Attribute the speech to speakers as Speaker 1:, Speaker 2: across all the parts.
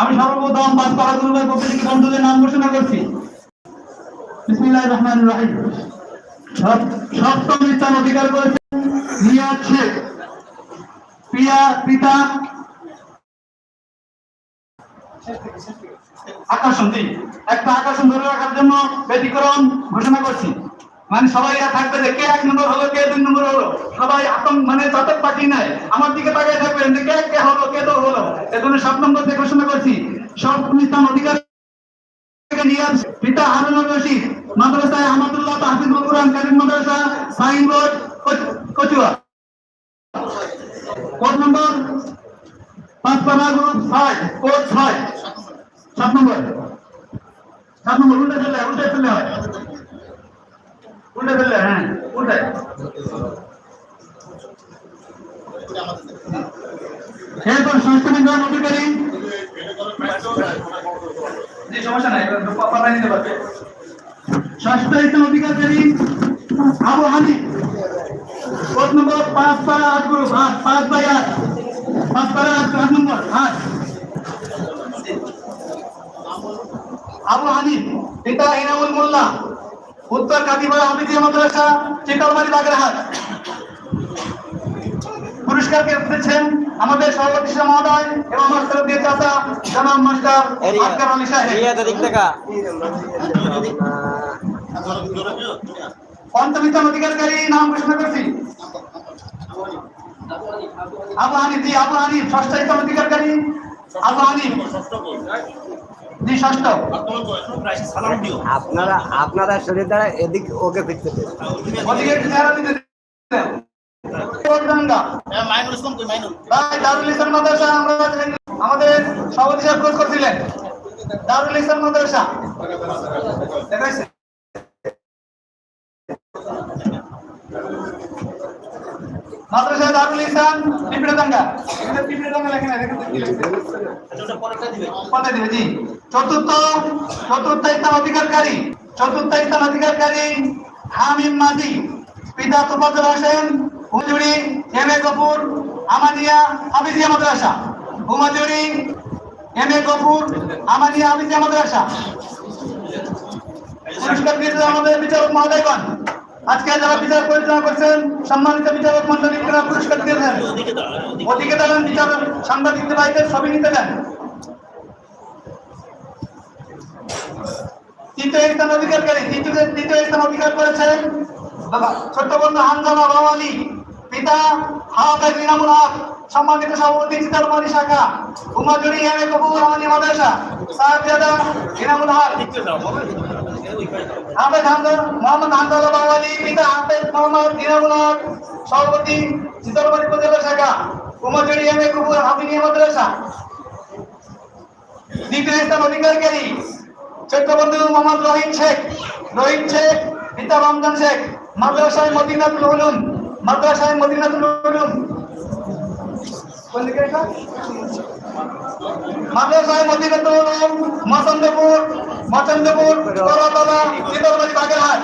Speaker 1: আমি সর্বপ্রথম পক্ষ থেকে বন্ধুদের নাম ঘোষণা করছি। বিসমিল্লাহ রহমান রাহিম। সপ্তম স্থান অধিকার করেছে নিয়াজ শেখ। প্রিয়া পিতা আকর্ষণ দিই একটা আকর্ষণ ধরে রাখার জন্য ব্যতিক্রম ঘোষণা করছি। মানে সবাই থাকবে যে কে এক নম্বর হলো, কে দুই নম্বর হলো? সবাই আতঙ্ক মানে চাতক পাখি নাই, আমার দিকে তাকিয়ে থাকবেন যে কে কে হলো, কে তো হলো? এজন্য সাত নম্বর দিয়ে ঘোষণা করছি, সব স্থান অধিকার। পিতা হারুনুর রশিদ, মাদ্রাসায় আহমদুল্লাহ তাহফিজুল কোরআন কারিম মাদ্রাসা, সাইনবোর্ড, কচ- কচুয়া। কোড নম্বর পাঁচ পাড়া গ্রুপ ছয়, কোড ছয়। সাত নম্বর সাত নম্বর উল্টে ফেললে উল্টে ফেললে হয়। উল্টে ফেললে হ্যাঁ উল্টে। এরপর সংস্কৃতি অধিকারী। জি সমস্যা নাই পাতা নিতে পারবে। স্থান অধিকারী আবু কোড নম্বর পাঁচ পাড়া আট গ্রুপ আট পাঁচ বাই আট। পাঁচ আট আট নম্বর আট। আবু হানিফ পিতা ইনামুল মোল্লা উত্তর কাটিপাড়া হাফিজিয়া মাদ্রাসা চিকলমারি বাগেরহাট। পুরস্কার পেয়েছেন আমাদের সভাপতি মহোদয় এবং আমার শ্রদ্ধেয় চাচা জনাব মাস্টার আজকার আলী সাহেব। পঞ্চমিতম অধিকারী নাম ঘোষণা করছি। আবু হানিফ জি আবু হানিফ ষষ্ঠ অধিকারী আবু হানিফ।
Speaker 2: আপনারা আপনারা শরীর দ্বারা এদিক ওকে ফিরতে
Speaker 1: আমাদের সভাপতি সাহেব খোঁজ করছিলেন। দারুল ইসলাম মাদ্রাসা। দেখাইছে? মাদ্রাসা দারুল ইসলাম পিঁপড়াদাঙ্গা পিঁপড়াদাঙ্গা লেখেন দেখেন কি লেখেন। পরে দিবে, জি। চতুর্থ চতুর্থ স্থান অধিকারকারী চতুর্থ স্থান অধিকারকারী হামিম মাঝি পিতা তোফাজুল হোসেন হুজুরি এম এ কপুর আমানিয়া হাফিজিয়া মাদ্রাসা হুমাজুরি এম এ কপুর আমানিয়া হাফিজিয়া মাদ্রাসা পুরস্কার দিয়েছে আমাদের বিচারক মহোদয়গণ আজকে যারা বিচার পরিচালনা করছেন, সম্মানিত বিচারক মন্ডলীরা পুরস্কার দিয়েছেন ওদিকে দাঁড়ান বিচারক সাংবাদিক ভাইদের ছবি নিতে দেন। তৃতীয় স্থান অধিকারকারী তৃতীয় তৃতীয় স্থান অধিকার করেছেন ছোট্ট বন্ধু হানজানা বাওয়ালি পিতা হাওয়াতে নিনামুল হক, সম্মানিত সভাপতি চিতালমারি শাখা উমাজুরি এম এ কপুর মাদ্রাসা নিনামুল হক। আহমেদ হামদান মোহাম্মদ হামদাল্লাহ বাওয়ালি পিতা আহমেদ মোহাম্মদ নিনামুল হক, সভাপতি চিতালমারি উপজেলা শাখা উমাজুরি এম এ কপুর হামিনী মাদ্রাসা দ্বিতীয় স্থান অধিকারী চট্টবন্ধু মোহাম্মদ রহিম শেখ রহিম শেখ, পিতা রমজান শেখ, মাদ্রাসায় মদিনাতুল উলুম, মাদ্রাসায় মদিনাতুল উলুম কোন দিকে? মাদ্রাসায় মদিনাতুল উলুম মচন্দপুর মচন্দপুর তলাতলা শীতলবাড়ি বাগেরহাট।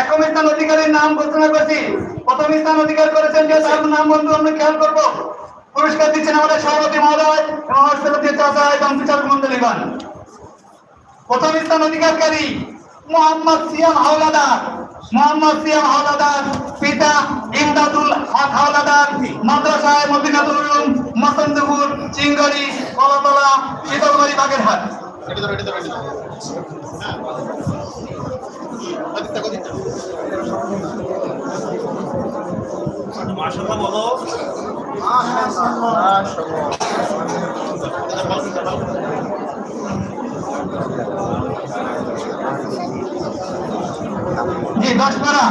Speaker 1: একম স্থান অধিকারীর নাম ঘোষণা করছি। প্রথম স্থান অধিকার করেছেন যে তার নাম বন্ধু আমরা খেয়াল করব। পুরস্কার দিচ্ছেন আমাদের সভাপতি মহোদয় এবং হস্তপতি চাচা এবং বিচারক মন্ডলীগণ প্রথম স্থান অধিকারী মোহাম্মদ সিয়াম হাওলাদার। মোহাম্মদ সিয়াম হাওলাদার পিতা ইমদাদুল হক হাওলাদার মাদ্রাসায় মদিনাতুল উলুম, মসন্দপুর কলাতলা, শীতলবাড়ি, বাগেরহাট।
Speaker 3: মাশাআল্লাহ বলো।
Speaker 1: জি দশ পারা।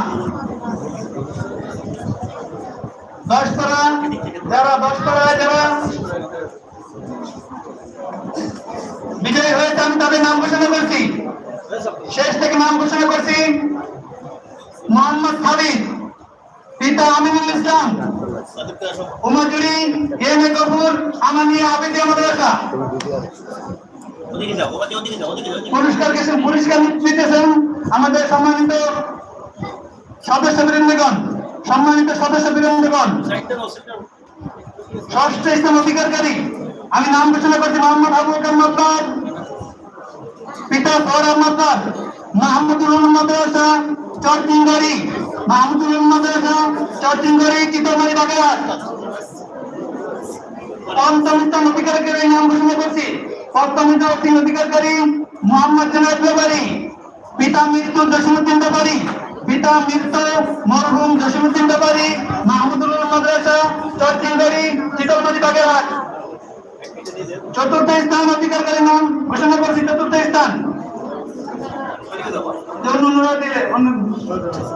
Speaker 1: দশ পারা যারা দশ যারা বিজয়ী হয়েছে আমি তাদের নাম ঘোষণা করছি। শেষ থেকে নাম ঘোষণা করছি মোহাম্মদ খালিদ পিতা আমিনুল ইসলাম উমাজুরি এম এ কপুর আমানিয়া আবিদিয়া মাদ্রাসা পুরস্কার গেছেন পুরস্কার দিতেছেন আমাদের সম্মানিত সদস্য বৃন্দগণ সম্মানিত সদস্য বৃন্দগণ ষষ্ঠ ইসলাম অধিকারী আমি নাম ঘোষণা করছি মোহাম্মদ আবু বকর মাদ্দার, পিতা সৌরভ মাদ্দার মাহমুদুল মাদ্রাসা চরচিঙ্গারি মাহমুদুল মাদ্রাসা চরচিঙ্গারি চিতমারি বাগেরহাট। পঞ্চম ইসলাম অধিকারী নাম ঘোষণা করছি। সপ্তম ইসলাম অধিকারী মোহাম্মদ জানাব ব্যাপারী, পিতা মৃত্যু জসিমুদ্দিন ব্যাপারী পিতা মৃত্যু মরহুম জসিমুদ্দিন ব্যাপারী মাহমুদুল উলুম মাদ্রাসা চরচিঙ্গারি চিতলমারি বাগেরহাট। চতুর্থ স্থান, অধিকারী নাম, ঘোষণা করছি, চতুর্থ স্থান।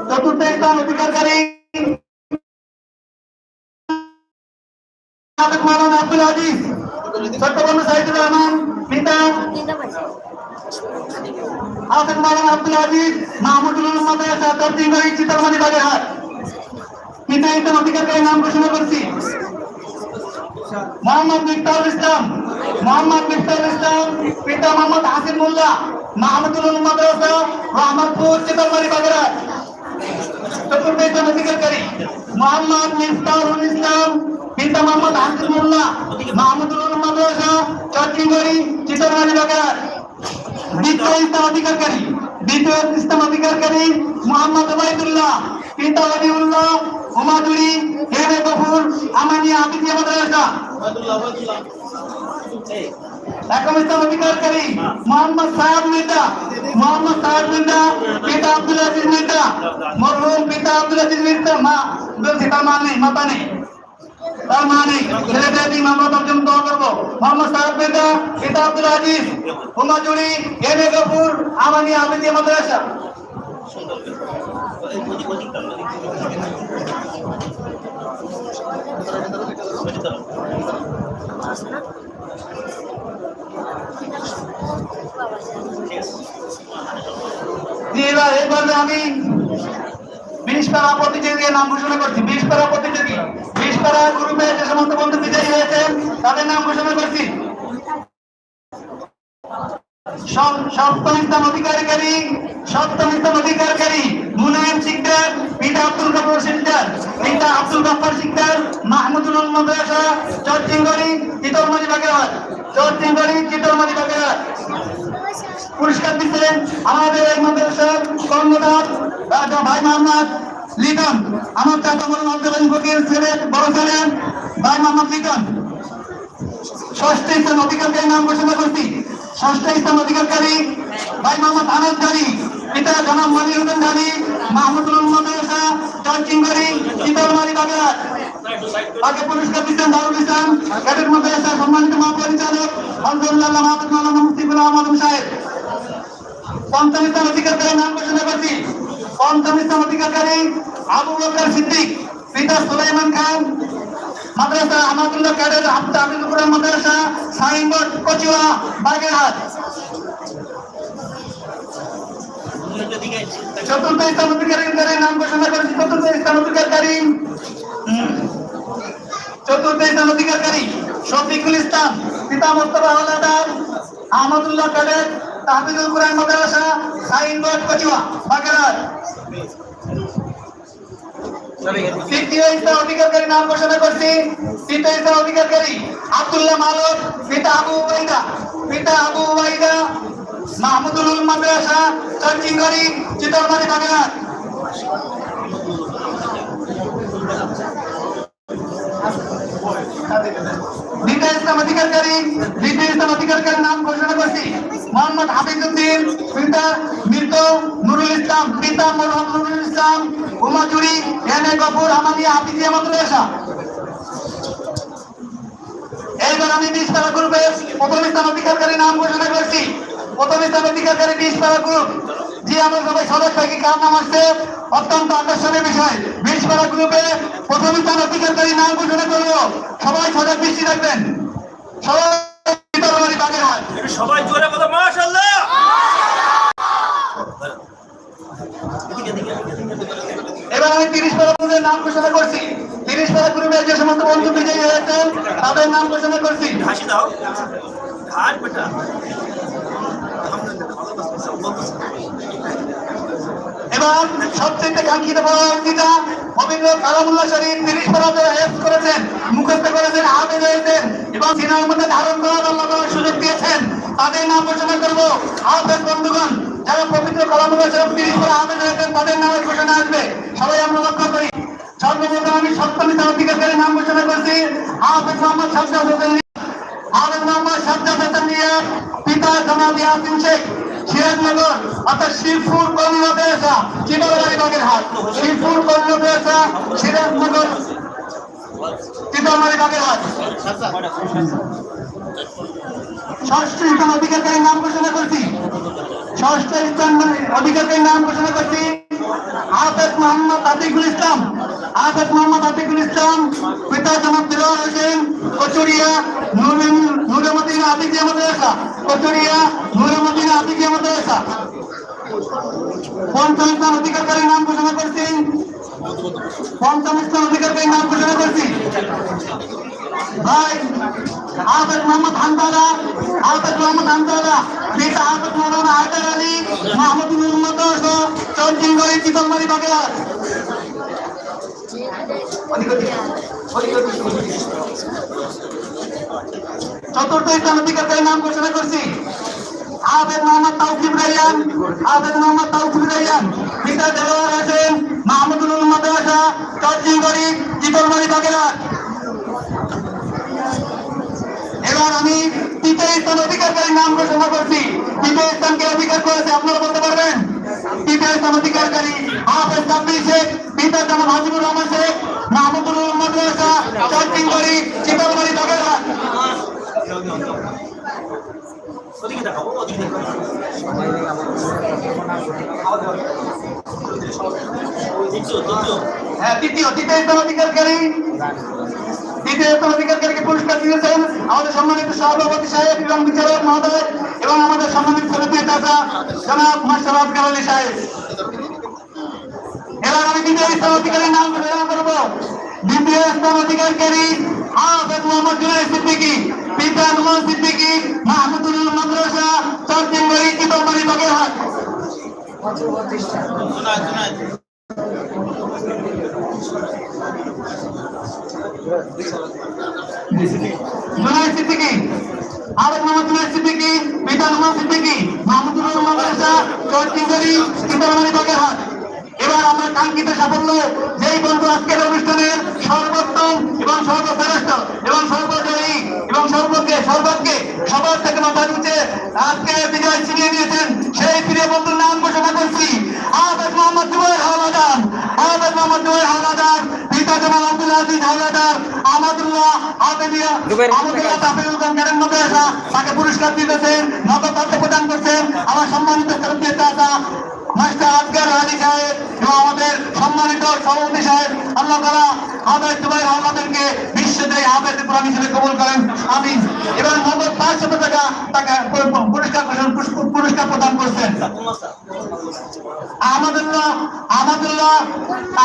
Speaker 1: চতুর্থ স্থান, অধিকারী সাবেক মাওলানা আব্দুল আজিজ চট্টগ্রাম সাইদুর রহমান, পিতা সাবেক মাওলানা আব্দুল আজিজ, মাহমুদুল মাদ্রাসা চরচিঙ্গারি চিতলমারি বাগেরহাট পিতা ইসলাম অধিকারী নাম ঘোষণা করছি। মোহাম্মদ মিফতাহুল ইসলাম, মোহাম্মদ মিফতাহুল ইসলাম, পিতা মোহাম্মদ হাসিন মোল্লা, মাহমুদুল মাদ্রাসা, রহমতপুর চিতলমারি বাগেরহাট চতুর্থ ইসলাম অধিকারী মোহাম্মদ মিফতাহুল ইসলাম, পিতা মোহাম্মদ হাসিন মোল্লা, মাহমুদুল মাদ্রাসা চট্টিগড়ি চিতলমারি বাগেরহাট দ্বিতীয় ইসলাম অধিকারী দ্বিতীয় ইসলাম অধিকারী মোহাম্মদ ওবায়দুল্লাহ, পিতা ওয়ালিউল্লাহ হুমাদুরি এ গফুর আমানিয়া আবিদিয়া মাদ্রাসা। একম ইসলাম অধিকারী মোহাম্মদ সাহেব মির্জা মোহাম্মদ সাহেব মির্জা পিতা আব্দুল আজিজ মির্জা মরহুম পিতা আব্দুল আজিজ মির্জা মা বলছি তার মা নেই, মাতা নেই। তার মা নেই ছেলেটা দিন আমরা তর্জন দোয়া করব। মোহাম্মদ সাহেব মির্জা পিতা আব্দুল আজিজ হুমাজুরি এম এ গফুর আমানিয়া আবিদিয়া মাদ্রাসা। আমি বিশ পারা প্রতিযোগীর নাম ঘোষণা করছি, বিশ পারা প্রতিযোগী। পারা গ্রুপে যে সমস্ত বন্ধু বিজয়ী হয়েছেন তাদের নাম ঘোষণা করছি। সপ- সপ্তম স্থান অধিকারী সপ্তম স্থান অধিকারী মুনায়েম সিকদার পিতা আব্দুল গফর সিকদার পিতা আব্দুল গফর সিকদার মাহমুদুল মাদ্রাসা চরচিঙ্গড়ি চিতলমারি বাগেরহাট চরচিঙ্গড়ি চিতলমারি বাগেরহাট। পুরস্কার দিচ্ছেন আমাদের এই মাদ্রাসার কর্মদার ভাই মোহাম্মদ লিটন, আমার চাচা বলুন আব্দুল ফকির, ছেলে, বড় ছেলে, ভাই মোহাম্মদ লিটন। ষষ্ঠ স্থান অধিকারী নাম ঘোষণা করছি। ষষ্ঠ স্থান অধিকারী ভাই মোহাম্মদ আনাদ গাড়ি পিতা জনাব মনিরুদ্দিন গাড়ি মাহমুদুল মাদ্রাসা চরচিঙ্গরি চিতলমারি বাগেরহাট তাকে পুরস্কার দিচ্ছেন দারুল ইসলাম, ক্যাডেট মাদ্রাসা সম্মানিত মহাপরিচালক, আলহামদুলিল্লাহ মাহমুদ মাওলানা মুফতিবুল আহমদ সাহেব। পঞ্চম স্থান অধিকারী নাম ঘোষণা করছি। পঞ্চম স্থান অধিকারী আবু বকর সিদ্দিক, পিতা সুলাইমান খান, মাদ্রাসা আহমদুল্লাহ ক্যাডেট হাফতা আবিদুল মাদ্রাসা, সাইনবোর্ড, কচুয়া, বাগেরহাট চতুর্থ স্থান অধিকারী নাম ঘোষণা করেছি, চতুর্থ স্থান অধিকারী। চতুর্থ স্থান অধিকারী শফিকুল ইসলাম, পিতা মোস্তফা হলাদার আহমদুল্লাহ ক্যাডেট তাহবিদুল কুরআন মাদ্রাসা, সাইনবোর্ড, কচুয়া, বাগেরহাট তৃতীয় স্থান অধিকারী নাম ঘোষণা করছি। তৃতীয় স্থান অধিকারী আব্দুল্লাহ মালক, পিতা আবু উবাইদা। পিতা আবু উবাইদা, মাহমুদুল মাদ্রাসা চরচিঙ্গড়ি চিতলমারি বাগেরহাট। দ্বিতীয় ইসলাম অধিকারী দ্বিতীয় ইসলাম নাম ঘোষণা করছি। মোহাম্মদ হাফিজুদ্দিন পিতা মৃত নুরুল ইসলাম, পিতা মরহম নুরুল ইসলাম উমাচুরি এম এ গফুর আমাদিয়া হাফিজিয়া মাদ্রাসা এইবার আমি বিশ পারা গ্রুপের প্রথম স্থান অধিকারী নাম ঘোষণা করছি প্রথম স্থান অধিকারী বিশ পারা গ্রুপ জি আমরা সবাই সদস্য থাকি কার নাম আসছে অত্যন্ত আকর্ষণীয় বিষয় বিশ পারা গ্রুপে প্রথম স্থান অধিকারী নাম ঘোষণা করব সবাই সজাগ দৃষ্টি রাখবেন সবাই
Speaker 3: সবাই জোরে কথা মাশাআল্লাহ
Speaker 1: এবার আমি তিরিশ পারা গ্রুপের নাম ঘোষণা করছি। তিরিশ পারা গ্রুপের যে সমস্ত বন্ধু বিজয়ী হয়েছেন তাদের নাম ঘোষণা করছি।
Speaker 3: হাসি দাও। হাট বেটা।
Speaker 1: এবার সবচেয়ে কাঙ্ক্ষিত পরবর্তীটা পবিত্র কালামুল্লাহ শরীফ তিরিশ পারা যারা হেফ করেছেন মুখস্থ করেছেন হাফেজ হয়েছেন এবং সিনার মধ্যে ধারণ করার আল্লাহ সুযোগ দিয়েছেন। তাদের নাম ঘোষণা করব। হাফেজ বন্ধুগণ যারা পবিত্র হয়েছেন তাদের নামের ঘোষণা আসবে। সবাই আমরা লক্ষ্য করি। সর্বপ্রথম আমি সপ্তমিত অধিকারের নাম ঘোষণা করছি। হাফেজ মোহাম্মদ ষষ্ঠ স্থান অধিকারীর নাম ঘোষণা করছি। ষষ্ঠ স্থান অধিকারীর নাম ঘোষণা করছি। আফেদ মোহাম্মদ আতিকুল ইসলাম। আফেদ মোহাম্মদ আতিকুল ইসলাম, পিতা জনাব দিলওয়ার হোসেন, কচুরিয়া নুরমদিন আতিকিয়া মাদ্রাসা কচুরিয়া নুরমদিন আতিকিয়া মাদ্রাসা পঞ্চম স্থান অধিকারীর নাম ঘোষণা করছি। পঞ্চম স্থান অধিকারীর নাম ঘোষণা করছি। ভাই, আহমেদ মোহাম্মদ হামদালা আহমেদ মোহাম্মদ হামদালা পিতা আহমেদ মৌলানা হায়দার আলী, মাহমুদুল মোহাম্মদ চঞ্চিনগড়ি চিতলমারি বাগেরা চতুর্থ স্থান অধিকারীর নাম ঘোষণা করছি। আহমেদ মোহাম্মদ তাউকিব রাইয়ান, আহমেদ মোহাম্মদ তাউকিব রাইয়ান পিতা দেলোয়ার হোসেন মাহমুদুল মাদ্রাসা চঞ্চিনগড়ি চিতলমারি বাগেরা এবার আমি তৃতীয় স্থান অধিকারকারীর নাম ঘোষণা করছি তৃতীয় স্থানকে অধিকার করেছে আপনারা বলতে পারবেন তৃতীয় স্থান অধিকারকারী হাফেজ সাব্বির শেখ পিতা জামান হাজিবুর রহমান শেখ মাহমুদুর রহমান মাদ্রাসা চন্টিংবাড়ি চিতলবাড়ি বাগেরহাট
Speaker 3: ওদিকে দেখাবো দেখাবো দ্বিতীয় দ্বিতীয়
Speaker 1: হ্যাঁ তৃতীয় তৃতীয় অধিকারকারী তৃতীয় অধিকারকারীকে পুরস্কার দিয়েছেন আমাদের সম্মানিত সভাপতি সাহেব এবং বিচারক মহোদয় এবং আমাদের সম্মানিত সমিতির চাচা জনাব মাস্টার আজকার আলী সাহেব। এবার আমি দ্বিতীয় স্থান অধিকারীর নাম ঘোষণা করব। দ্বিতীয় স্থান অধিকারী হাফেজ মোহাম্মদ জুনাই সিদ্দিকী পিতা নুমান সিদ্দিকী মাহমুদুল মাদ্রাসা বাগেরহাট। এবং সর্বশ্রেষ্ঠ এবং সর্বজয়ী সর্বকে সবার থেকে আজকে বিজয় ছিনিয়ে নিয়েছেন সেই প্রিয় বন্ধুর নাম ঘোষণা করছি আহমেদ মোহাম্মদ জুবাইর হাওলাদার, আহমেদ মোহাম্মদ জুবাইর হাওলাদার, পিতা জামাল আব্দুল আজিজ হাওলাদার আহমদুল্লাহ আবেদিয়া আহমদুল্লাহ তাফিরুল গঙ্গারের মধ্যে তাকে পুরস্কার দিতেছেন নগদ অর্থ প্রদান করছেন। আমার সম্মানিত শ্রদ্ধেয় চাচা মাস্টার আজগার আলী সাহেব এবং আমাদের সম্মানিত সভাপতি সাহেব আল্লাহ তারা আমাদের দুবাই আমাদেরকে বিশ্বজয়ী হাফেজ কোরআন হিসেবে কবুল করেন। আমি এবং নগদ টাকা তাকে পুরস্কার পুরস্কার প্রদান করছেন। আহমদুল্লাহ আহমদুল্লাহ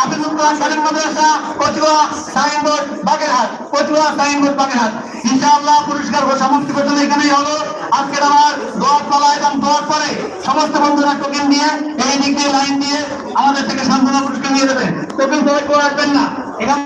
Speaker 1: আবিদুল্লাহ শরীফ মাদ্রাসা, কচুয়া, সাইনবোর্ড, বাগেরহাট, কচুয়া, সাইনবোর্ড, বাগেরহাট। ইনশাআল্লাহ পুরস্কার সমাপ্তি পর্যন্ত এখানেই হলো। আজকের আমার দোয়ার তলা এবং দোয়ার পরে সমস্ত বন্ধুরা টোকেন নিয়ে এই দিক দিয়ে লাইন দিয়ে আমাদের থেকে সান্ত্বনা পুরস্কার নিয়ে যাবে টোকেন সবাই কেউ রাখবেন না। এখানে